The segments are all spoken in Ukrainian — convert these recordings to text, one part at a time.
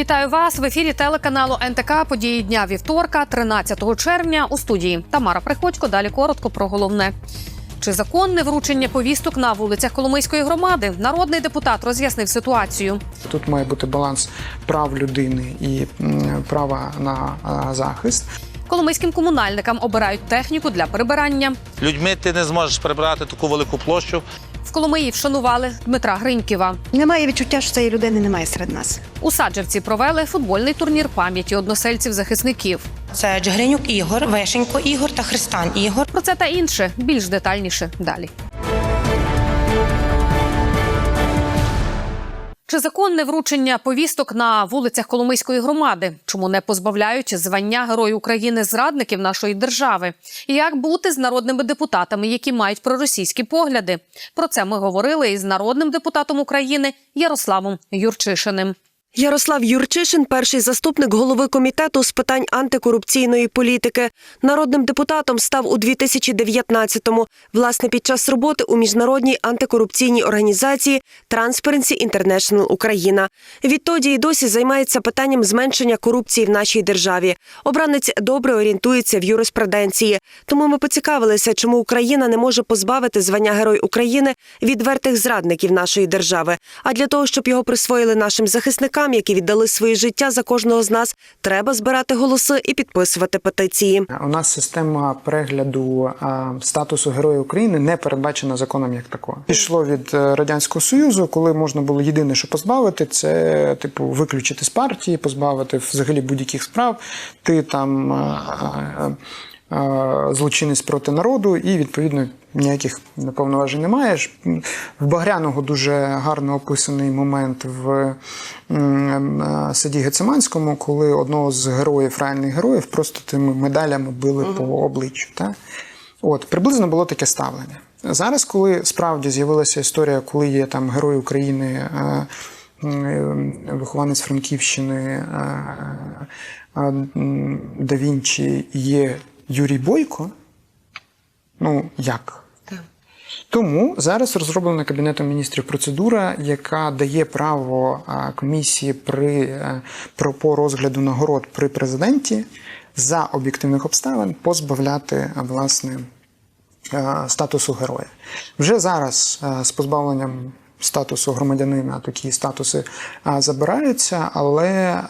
Вітаю вас в ефірі телеканалу НТК. Події дня вівторка, 13 червня. У студії Тамара Приходько. Далі коротко про головне. Чи законне вручення повісток на вулицях Коломийської громади? Народний депутат роз'яснив ситуацію. Тут має бути баланс прав людини і права на захист. Коломийським комунальникам обирають техніку для прибирання. Людьми ти не зможеш прибирати таку велику площу. В Коломиї вшанували Дмитра Гриньківа. Немає відчуття, що цієї людини немає серед нас. У Саджавці провели футбольний турнір пам'яті односельців захисників. Це Джагринюк Ігор, Вишенько Ігор та Христан Ігор. Про це та інше більш детальніше далі. Чи законне вручення повісток на вулицях Коломийської громади? Чому не позбавляють звання Герою України зрадників нашої держави? І як бути з народними депутатами, які мають проросійські погляди? Про це ми говорили із народним депутатом України Ярославом Юрчишиним. Ярослав Юрчишин, перший заступник голови комітету з питань антикорупційної політики, народним депутатом став у 2019-му, власне, під час роботи у міжнародній антикорупційній організації Transparency International Україна. Відтоді й досі займається питанням зменшення корупції в нашій державі. Обранець добре орієнтується в юриспруденції. Тому ми поцікавилися, чому Україна не може позбавити звання Герой України відвертих зрадників нашої держави. А для того, щоб його присвоїли нашим захисникам, які віддали своє життя за кожного з нас, треба збирати голоси і підписувати петиції. У нас система перегляду статусу Героя України не передбачена законом як такого. Пішло від е, радянського союзу, коли можна було єдине, що позбавити, це типу виключити з партії, позбавити взагалі будь-яких справ. Ти там. А, Злочинець проти народу, і відповідно ніяких повноважень не маєш. В Багряного дуже гарно описаний момент в е, саді Гециманському, коли одного з героїв, реальних героїв, просто тими медалями били по обличчю. Так? От, приблизно було таке ставлення. Зараз, коли справді з'явилася історія, коли є там герой України. е, Вихованець Франківщини е, е, да Вінчі є Юрій Бойко. Ну як? Тому зараз розроблена Кабінетом міністрів процедура, яка дає право комісії при е, про по розгляду нагород при президенті за об'єктивних обставин позбавляти власне е, статусу героя. Вже зараз е, з позбавленням статусу громадянина такі статуси забираються, але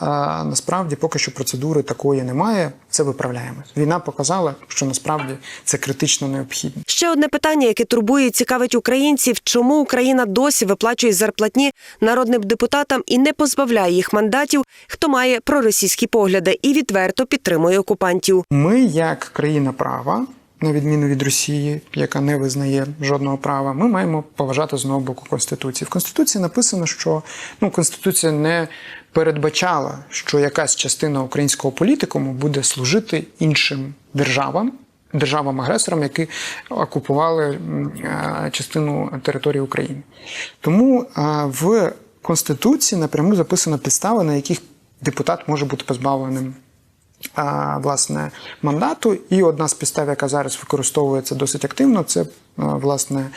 насправді поки що процедури такої немає. Це виправляємо. Війна показала, що насправді це критично необхідно. Ще одне питання, яке турбує і цікавить українців: чому Україна досі виплачує зарплатні народним депутатам і не позбавляє їх мандатів, хто має проросійські погляди і відверто підтримує окупантів. Ми, як країна права, на відміну від Росії, яка не визнає жодного права, ми маємо поважати з одного боку Конституції. В Конституції написано, що ну, Конституція не передбачала, що якась частина українського політикуму буде служити іншим державам. Державам-агресорам, які окупували е, частину території України. Тому е, в Конституції напряму записано підстави, на яких депутат може бути позбавленим власне мандату. І одна з підстав, яка зараз використовується досить активно, це власне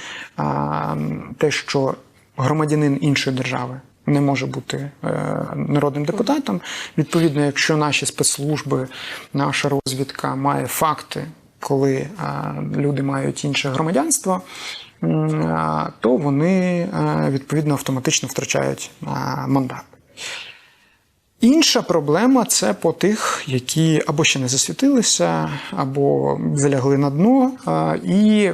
те, що громадянин іншої держави. Не може бути е, народним депутатом. Відповідно, якщо наші спецслужби, наша розвідка має факти, коли люди мають інше громадянство, то вони е, відповідно автоматично втрачають мандат. Інша проблема це по тих, які або ще не засвітилися, або залягли на дно і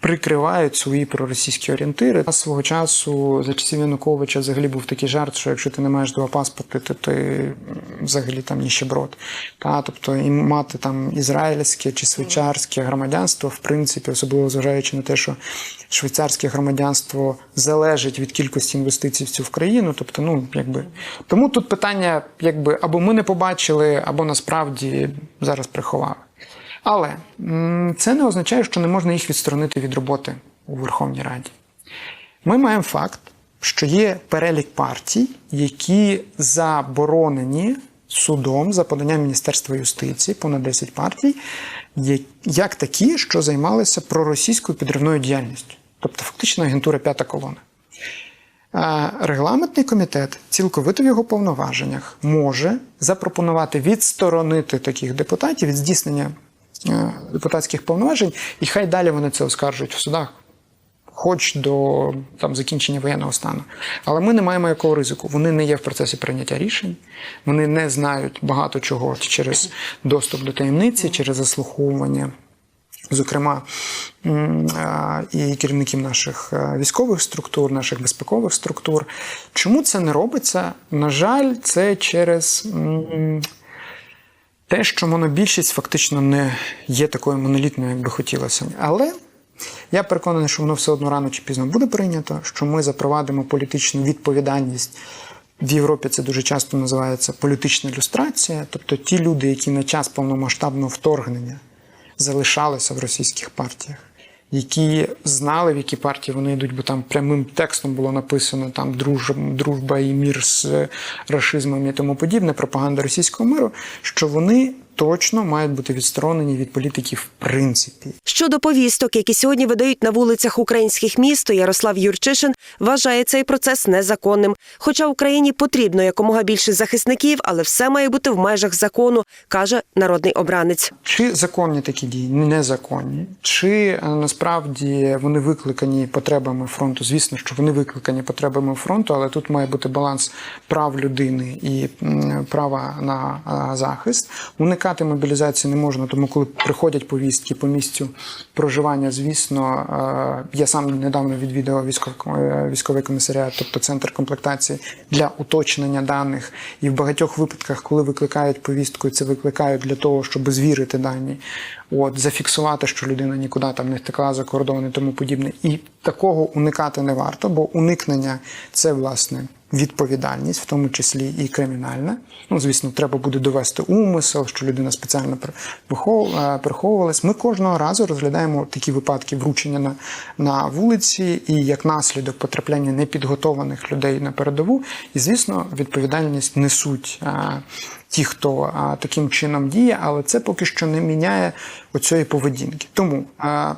прикривають свої проросійські орієнтири. А Свого часу за часів Януковича взагалі був такий жарт, що якщо ти не маєш два паспорти, то ти взагалі там ніщеброд. Та, тобто і мати там ізраїльське чи швейцарське громадянство, в принципі, особливо зважаючи на те, що швейцарське громадянство залежить від кількості інвестицій в цю країну. Тобто, ну якби тому тут питання, якби або ми не побачили, або насправді зараз приховали. Але це не означає, що не можна їх відсторонити від роботи у Верховній Раді. Ми маємо факт, що є перелік партій, які заборонені судом за поданням Міністерства юстиції, понад 10 партій, як такі, що займалися проросійською підривною діяльністю, тобто фактично агентура п'ята колона. Регламентний комітет цілковито в його повноваженнях може запропонувати відсторонити таких депутатів від здійснення депутатських повноважень, і хай далі вони це оскаржують в судах. Хоч до там закінчення воєнного стану, але ми не маємо якого ризику. Вони не є в процесі прийняття рішень, вони не знають багато чого через доступ до таємниці, через заслуховування зокрема і керівників наших е, військових структур, наших безпекових структур. Чому це не робиться? На жаль, це через те, що монобільшість фактично не є такою монолітною, як би хотілося. Але я переконаний, що воно все одно рано чи пізно буде прийнято, що ми запровадимо політичну відповідальність. В Європі це дуже часто називається політична люстрація, тобто ті люди, які на час повномасштабного вторгнення залишалися в російських партіях, які знали, в які партії вони йдуть, бо там прямим текстом було написано там дружба, і мір з рашизмом і тому подібне, пропаганда російського миру, що вони точно мають бути відсторонені від політики в принципі. Щодо повісток, які сьогодні видають на вулицях українських міст, то Ярослав Юрчишин вважає цей процес незаконним. Хоча Україні потрібно якомога більше захисників, але все має бути в межах закону, каже народний обранець. Чи законні такі дії? Незаконні. Чи е, насправді вони викликані потребами фронту? Звісно, що вони викликані потребами фронту, але тут має бути баланс прав людини і права на а, захист. Уникати мобілізації не можна, тому коли приходять повістки по місцю проживання, звісно, е, я сам недавно відвідав е, військовий комісаріат, тобто центр комплектації для уточнення даних. І в багатьох випадках, коли викликають повістку, це викликають для того, щоб звірити дані, от зафіксувати, що людина нікуди там не втекла за кордон і тому подібне. І такого уникати не варто, бо уникнення це власне. Відповідальність, в тому числі і кримінальна. Ну, звісно, треба буде довести умисел, що людина спеціально е, приховувалась. Ми кожного разу розглядаємо такі випадки вручення на, на вулиці і як наслідок потрапляння непідготованих людей на передову. І, звісно, відповідальність несуть е, ті, хто е, таким чином діє, але це поки що не міняє оцієї поведінки. Тому е,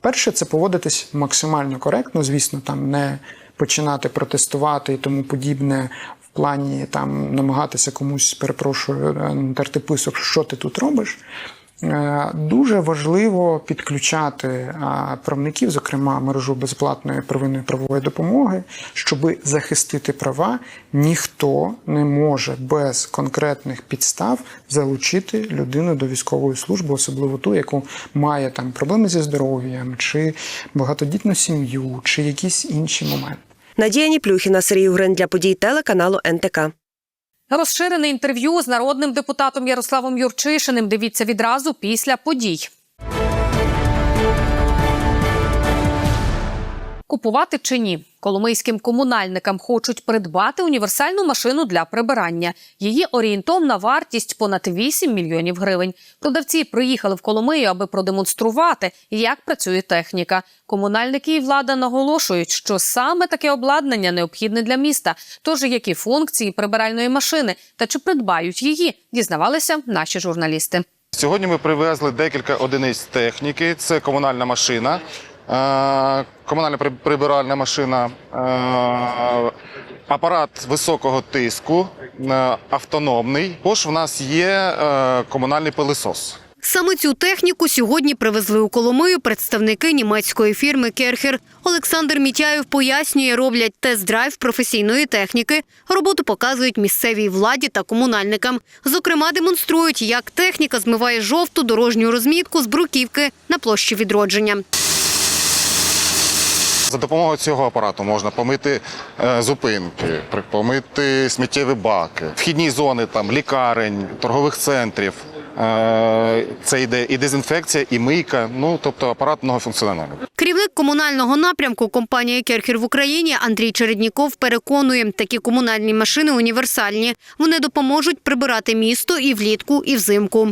перше це поводитись максимально коректно, звісно, там не починати протестувати і тому подібне плані там намагатися комусь перепрошую е, натерти писок, що ти тут робиш. Е, Дуже важливо підключати е, правників, зокрема мережу безплатної первинної правової допомоги, щоб захистити права. Ніхто не може без конкретних підстав залучити людину до військової служби, особливо ту, яку має там проблеми зі здоров'ям, чи багатодітну сім'ю, чи якісь інші моменти. Надія Ніплюхіна, Сергій Угрин для подій телеканалу НТК. Розширене інтерв'ю з народним депутатом Ярославом Юрчишиним. Дивіться відразу після подій. Купувати чи ні? Коломийським комунальникам хочуть придбати універсальну машину для прибирання. Її орієнтовна вартість понад 8 мільйонів гривень. Продавці приїхали в Коломию, аби продемонструвати, як працює техніка. Комунальники і влада наголошують, що саме таке обладнання необхідне для міста. Тож які функції прибиральної машини та чи придбають її, дізнавалися наші журналісти. Сьогодні ми привезли декілька одиниць техніки. Це комунальна машина, комунальна при- прибиральна машина, е, апарат високого тиску, е, автономний. Також в нас є е, комунальний пилисос. Саме цю техніку сьогодні привезли у Коломию представники німецької фірми Керхер. Олександр Мітяєв пояснює, роблять тест-драйв професійної техніки. Роботу показують місцевій владі та комунальникам. Зокрема, демонструють, як техніка змиває жовту дорожню розмітку з бруківки на площі відродження. За допомогою цього апарату можна помити е, зупинки, помити сміттєві баки, вхідні зони там лікарень, торгових центрів. Е, Це йде і дезінфекція, і мийка. Ну тобто апарат многофункціональний. Керівник комунального напрямку компанії Керхер в Україні Андрій Чередніков переконує, такі комунальні машини універсальні. Вони допоможуть прибирати місто і влітку, і взимку.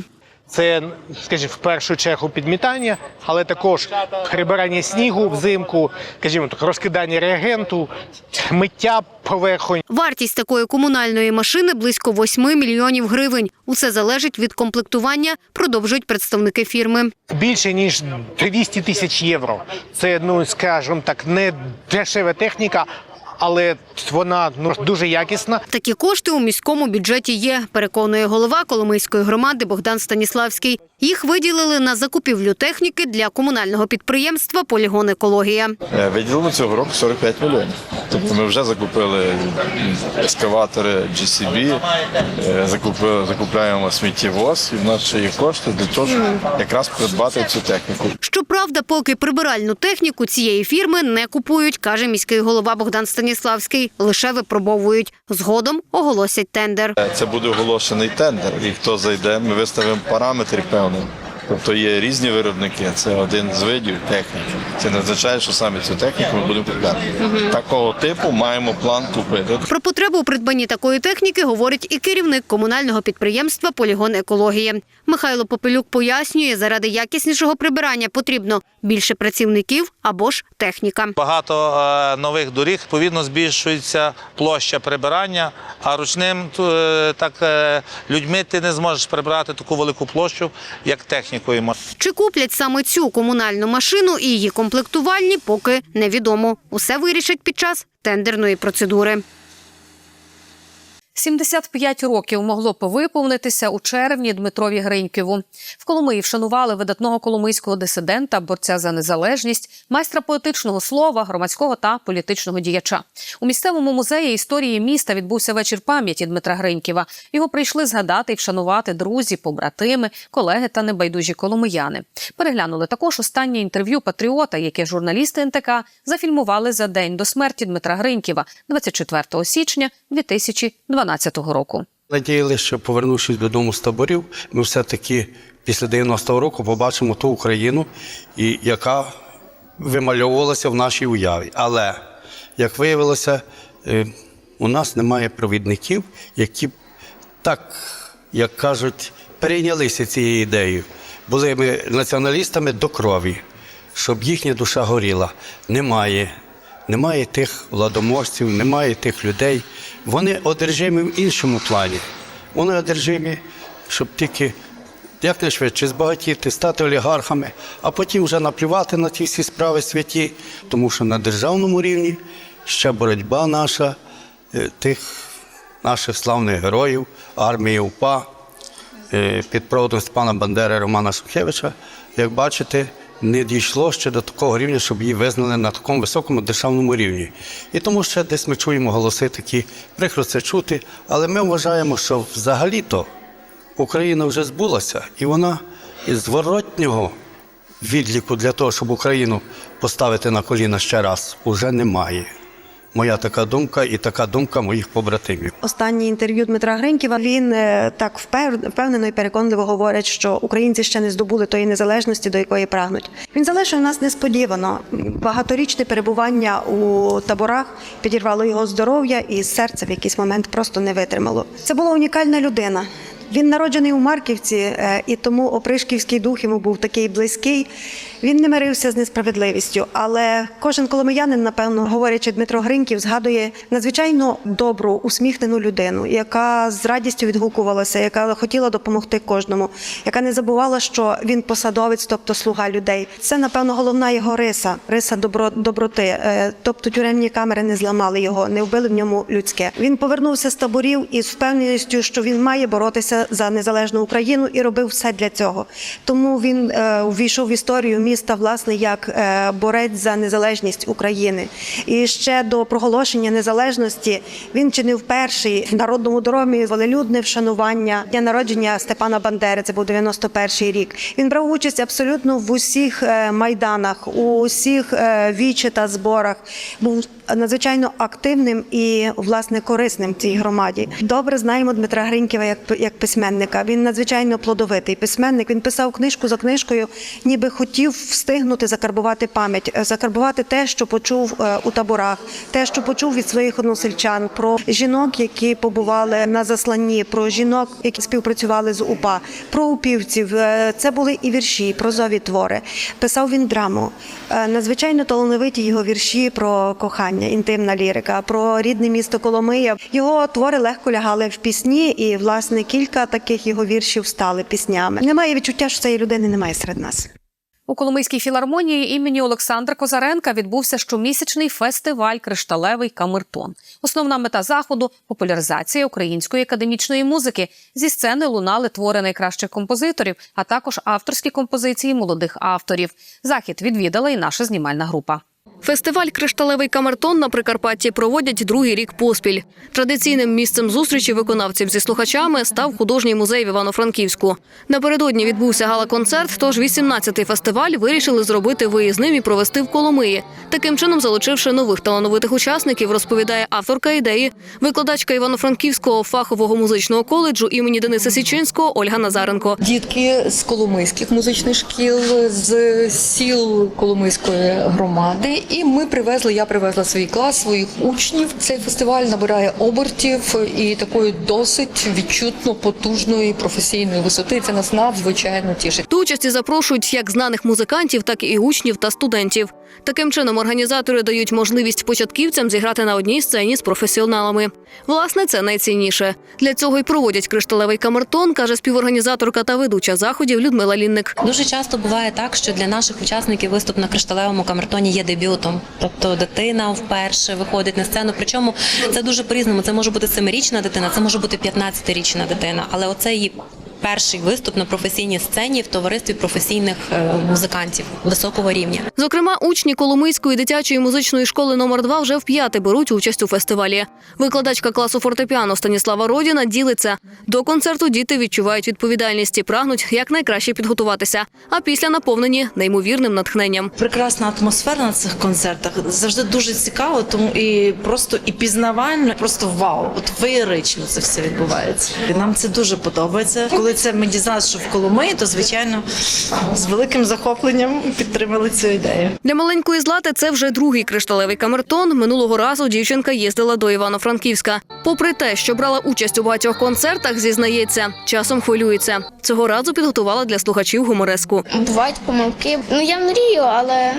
Це, скажімо, в першу чергу підмітання, але також прибирання снігу взимку, скажімо, так, розкидання реагенту, миття поверхонь. Вартість такої комунальної машини близько 8 мільйонів гривень. Усе залежить від комплектування, продовжують представники фірми. Більше ніж 200 тисяч євро. Це, ну скажімо так, не дешева техніка, але вона ну дуже якісна. Такі кошти у міському бюджеті є, переконує голова Коломийської громади Богдан Станіславський. Їх виділили на закупівлю техніки для комунального підприємства Полігон екологія. Е, Виділили цього року 45 мільйонів. Тобто ми вже закупили ескаватори GCB, е, закупили, закупляємо сміттєвоз, і в нас ще є кошти для того, щоб якраз придбати цю техніку. Щоправда, поки прибиральну техніку цієї фірми не купують, каже міський голова Богдан Станіславський. Лише випробовують. Згодом оголосять тендер. Е, Це буде оголошений тендер, і хто зайде, ми виставимо параметри певні. them. Тобто є різні виробники, це один з видів техніки. Це не означає, що саме цю техніку ми будемо купляти. Такого типу маємо план купити. Про потребу у придбанні такої техніки говорить і керівник комунального підприємства Полігон екологія. Михайло Попелюк пояснює, заради якіснішого прибирання потрібно більше працівників або ж техніка. Багато е, нових доріг, відповідно, збільшується площа прибирання, а ручним е, так е, людьми ти не зможеш прибирати таку велику площу, як технікою. Чи куплять саме цю комунальну машину і її комплектувальні, поки невідомо. Усе вирішать під час тендерної процедури. 75 років могло б виповнитися у червні Дмитрові Гриньківу. В Коломиї вшанували видатного коломийського дисидента, борця за незалежність, майстра поетичного слова, громадського та політичного діяча. У місцевому музеї історії міста відбувся вечір пам'яті Дмитра Гриньківа. Його прийшли згадати і вшанувати друзі, побратими, колеги та небайдужі коломияни. Переглянули також останнє інтерв'ю патріота, яке журналісти НТК зафільмували за день до смерті Дмитра Гриньківа 24 січня 2012 року. Надіялися, що повернувшись додому з таборів, ми все-таки після 90-го року побачимо ту Україну, і яка вимальовувалася в нашій уяві. Але, як виявилося, е, у нас немає провідників, які так, як кажуть, перейнялися цією ідеєю. Були ми націоналістами до крові, щоб їхня душа горіла. Немає. Немає тих владоможців, немає тих людей. Вони одержимі в іншому плані. Вони одержимі, щоб тільки якнайшвидше збагатіти, стати олігархами, а потім вже наплювати на ті всі справи святі, тому що на державному рівні ще боротьба наша, е, тих наших славних героїв, армії УПА е, під проводом Степана Бандери Романа Шухевича, як бачите, не дійшло ще до такого рівня, щоб її визнали на такому високому державному рівні. І тому ще десь ми чуємо голоси такі, прикро це чути, але ми вважаємо, що взагалі-то Україна вже збулася, і вона із зворотнього відліку для того, щоб Україну поставити на коліна ще раз, уже немає. Моя така думка і така думка моїх побратимів. Останнє інтерв'ю Дмитра Гриньківа він е, так впев- впевнено і переконливо говорить, що українці ще не здобули тої незалежності, до якої прагнуть. Він залишив нас несподівано. Багаторічне перебування у таборах підірвало його здоров'я, і серце в якийсь момент просто не витримало. Це була унікальна людина. Він народжений у Марківці, е, і тому опришківський дух йому був такий близький. Він не мирився з несправедливістю, але кожен коломиянин, напевно, говорячи Дмитро Гриньків, згадує надзвичайно добру, усміхнену людину, яка з радістю відгукувалася, яка хотіла допомогти кожному, яка не забувала, що він посадовець, тобто слуга людей. Це, напевно, головна його риса, риса добро, доброти. Е, Тобто тюремні камери не зламали його, не вбили в ньому людське. Він повернувся з таборів із впевненістю, що він має боротися за незалежну Україну і робив все для цього. Тому він е, увійшов в історію міста власне як е, борець за незалежність України. І ще до проголошення незалежності він чинив перший народному доромі волелюдне вшанування дня народження Степана Бандери. Це був 91-й рік. Він брав участь абсолютно в усіх е, майданах, у усіх е, вічі та зборах. Був надзвичайно активним і власне корисним цій громаді. Добре знаємо Дмитра Гриньківа як як письменника. Він надзвичайно плодовитий письменник. Він писав книжку за книжкою, ніби хотів встигнути закарбувати пам'ять, е, закарбувати те, що почув е, у таборах, те, що почув від своїх односельчан, про жінок, які побували на засланні, про жінок, які співпрацювали з УПА, про упівців. Е, Це були і вірші, прозові твори. Писав він драму. Надзвичайно талановиті його вірші про кохання, інтимна лірика, про рідне місто Коломия. Його твори легко лягали в пісні, і власне кілька таких його віршів стали піснями. Немає відчуття, що цієї людини немає серед нас. У Коломийській філармонії імені Олександра Козаренка відбувся щомісячний фестиваль Кришталевий камертон. Основна мета заходу популяризація української академічної музики. Зі сцени лунали твори найкращих композиторів, а також авторські композиції молодих авторів. Захід відвідала і наша знімальна група. Фестиваль Кришталевий камертон на Прикарпатті проводять другий рік поспіль. Традиційним місцем зустрічі виконавців зі слухачами став художній музей в Івано-Франківську. Напередодні відбувся гала-концерт, тож 18-й фестиваль вирішили зробити виїзним і провести в Коломиї. Таким чином, залучивши нових талановитих учасників, розповідає авторка ідеї, викладачка Івано-Франківського фахового музичного коледжу імені Дениса Січинського Ольга Назаренко. Дітки з коломийських музичних шкіл, з сіл Коломийської громади. І ми привезли, я привезла свій клас, своїх учнів. Цей фестиваль набирає обертів і такої досить відчутно потужної професійної висоти. Це нас надзвичайно тішить. До участі запрошують як знаних музикантів, так і учнів та студентів. Таким чином, організатори дають можливість початківцям зіграти на одній сцені з професіоналами. Власне, це найцінніше. Для цього й проводять кришталевий камертон, каже співорганізаторка та ведуча заходів Людмила Лінник. Дуже часто буває так, що для наших учасників виступ на кришталевому камертоні є дебютом. Тобто дитина вперше виходить на сцену. Причому це дуже по-різному. Це може бути семирічна дитина, це може бути 15-річна дитина. Але оце її перший виступ на професійній сцені в товаристві професійних е, музикантів високого рівня. Зокрема, учні Коломийської дитячої музичної школи номер 2 вже вп'яте беруть участь у фестивалі. Викладачка класу фортепіано Станіслава Родіна ділиться. До концерту діти відчувають відповідальність і прагнуть якнайкраще підготуватися, а після наповнені неймовірним натхненням. прекрасна атмосфера на цих концертах. Завжди дуже цікаво, тому і просто і пізнавально, просто вау. От феєрично це все відбувається. І нам це дуже подобається. Коли це ми дізналися, що в Коломиї, то звичайно з великим захопленням підтримали цю ідею. Для маленької злати це вже другий кришталевий камертон. Минулого разу дівчинка їздила до Івано-Франківська. Попри те, що брала участь у багатьох концертах, зізнається, часом хвилюється. Цього разу підготувала для слухачів гумореску. Бувають помилки. Ну я мрію, але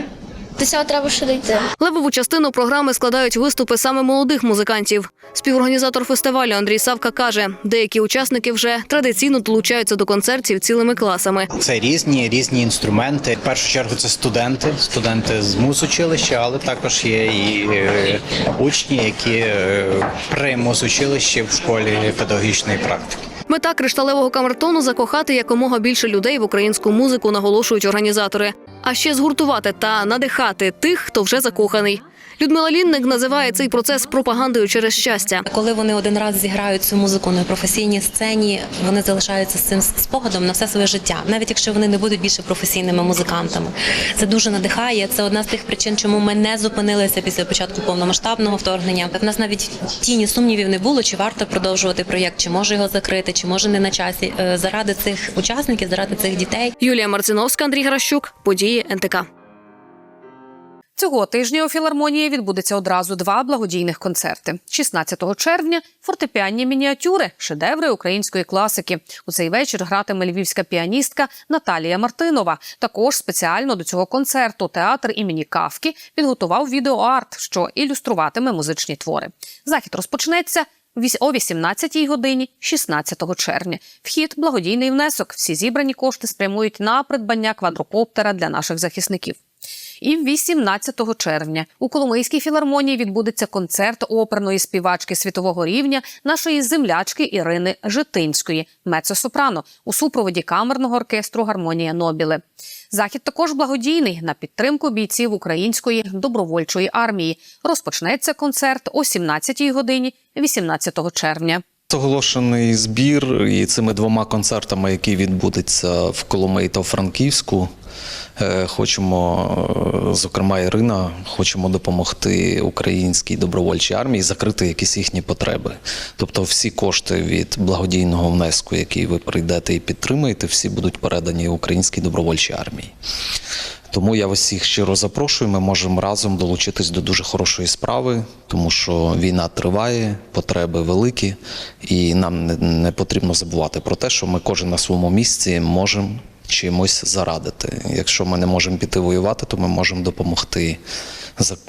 до цього треба ще дійти. Левову частину програми складають виступи саме молодих музикантів. Співорганізатор фестивалю Андрій Савка каже, деякі учасники вже традиційно долучаються до концертів цілими класами. Це різні різні інструменти. В першу чергу це студенти, студенти з музучилища, але також є і е, учні, які е, при музучилищі в школі педагогічної практики. Мета кришталевого камертону закохати якомога більше людей в українську музику, наголошують організатори. А ще згуртувати та надихати тих, хто вже закоханий. Людмила Лінник називає цей процес пропагандою через щастя. Коли вони один раз зіграють цю музику на професійній сцені, вони залишаються з цим спогадом на все своє життя, навіть якщо вони не будуть більше професійними музикантами. Це дуже надихає. Це одна з тих причин, чому ми не зупинилися після початку повномасштабного вторгнення. В нас навіть тіні сумнівів не було, чи варто продовжувати проєкт, чи може його закрити, чи може не на часі. Е, Заради цих учасників, заради цих дітей. Юлія Марциновська, Андрій Гращук, події НТК. Цього тижня у філармонії відбудеться одразу два благодійних концерти. 16 червня фортепіанні мініатюри, шедеври української класики. У цей вечір гратиме львівська піаністка Наталія Мартинова. Також спеціально до цього концерту театр імені Кавки підготував відеоарт, що ілюструватиме музичні твори. Захід розпочнеться о 18 годині 16 червня. Вхід благодійний внесок. Всі зібрані кошти спрямують на придбання квадрокоптера для наших захисників. І 18 червня у Коломийській філармонії відбудеться концерт оперної співачки світового рівня нашої землячки Ірини Житинської, мецо-сопрано, у супроводі камерного оркестру Гармонія Нобіле. Захід також благодійний на підтримку бійців української добровольчої армії. Розпочнеться концерт о 17 годині 18 червня. Оголошений збір і цими двома концертами, які відбудуться в Коломиї та Франківську. е, Хочемо, е, зокрема, Ірина, хочемо допомогти українській добровольчій армії закрити якісь їхні потреби. Тобто, всі кошти від благодійного внеску, який ви прийдете і підтримаєте, всі будуть передані українській добровольчій армії. Тому я вас всіх щиро запрошую. Ми можемо разом долучитись до дуже хорошої справи, тому що війна триває, потреби великі, і нам не, потрібно забувати про те, що ми кожен на своєму місці можемо чимось зарадити. Якщо ми не можемо піти воювати, то ми можемо допомогти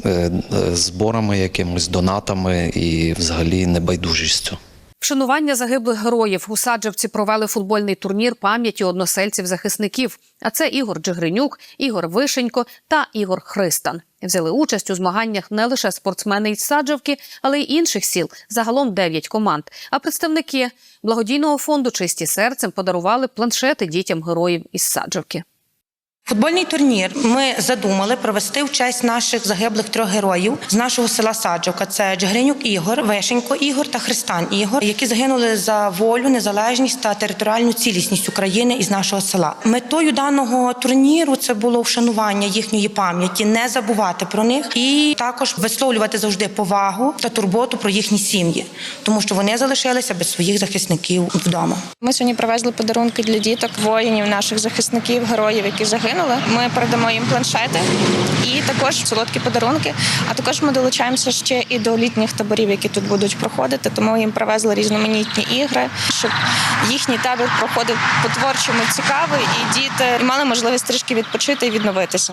е, е, зборами, якимось донатами і взагалі небайдужістю. Вшанування загиблих героїв у Саджавці провели футбольний турнір пам'яті односельців захисників. А це Ігор Джигринюк, Ігор Вишенько та Ігор Христан. Взяли участь у змаганнях не лише спортсмени із Саджавки, але й інших сіл. Загалом 9 команд. А представники благодійного фонду Чисті серцем подарували планшети дітям героїв із Саджавки. Футбольний турнір ми задумали провести в честь наших загиблих трьох героїв з нашого села Саджовка. Це Джигринюк Ігор, Вишенько Ігор та Христан Ігор, які загинули за волю, незалежність та територіальну цілісність України із нашого села. Метою даного турніру це було вшанування їхньої пам'яті, не забувати про них і також висловлювати завжди повагу та турботу про їхні сім'ї, тому що вони залишилися без своїх захисників вдома. Ми сьогодні привезли подарунки для діток, воїнів, наших захисників, героїв, які загинули. Ми передамо їм планшети і також солодкі подарунки. А також ми долучаємося ще і до літніх таборів, які тут будуть проходити. Тому їм привезли різноманітні ігри, щоб їхній табір проходив по-творчому цікавий, і діти мали можливість трішки відпочити і відновитися.